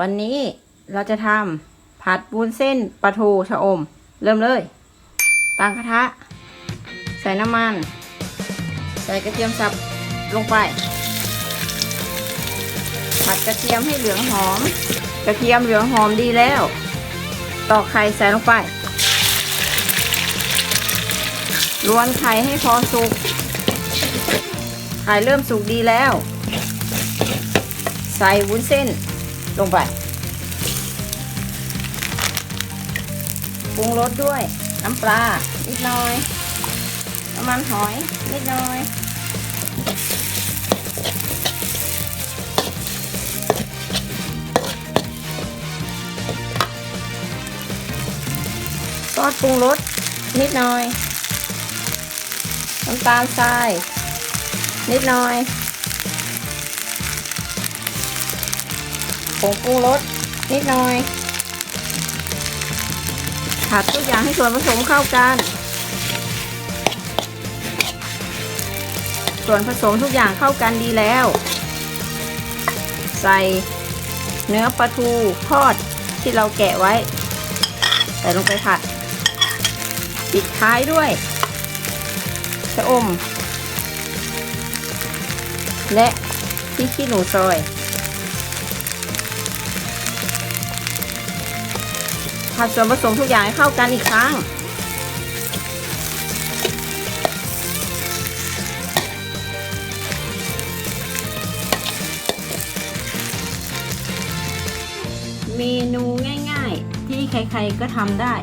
วันนี้เราจะทำผัดวุ้นเส้นปลาทูชะอม เริ่มเลย ตั้งกระทะ ใส่น้ำมัน ใส่กระเทียมสับลงไป ผัดกระเทียมให้เหลืองหอม กระเทียมเหลืองหอมดีแล้ว ตอกไข่ใส่ลงไปรวนไข่ให้พอสุก ไข่เริ่มสุกดีแล้ว ใส่วุ้นเส้น ลงไปปรุงรสด้วย น้ำปลา นิดหน่อย น้ำมันหอย นิดหน่อย ซอสปรุงรส นิดหน่อย น้ำตาลทราย นิดหน่อย ผงปรุงรสนิดหน่อยผัดทุกอย่างให้ส่วนผสมเข้ากัน ส่วนผสมทุกอย่างเข้ากันดีแล้ว ใส่เนื้อปลาทูทอดที่เราแกะไว้ ใส่ลงไปผัดปิดท้ายด้วยชะอม และพริกขี้หนูซอย ผัดส่วนผสมทุกอย่างให้เข้ากันอีกครั้ง เมนูง่ายๆ ที่ใครๆก็ทำได้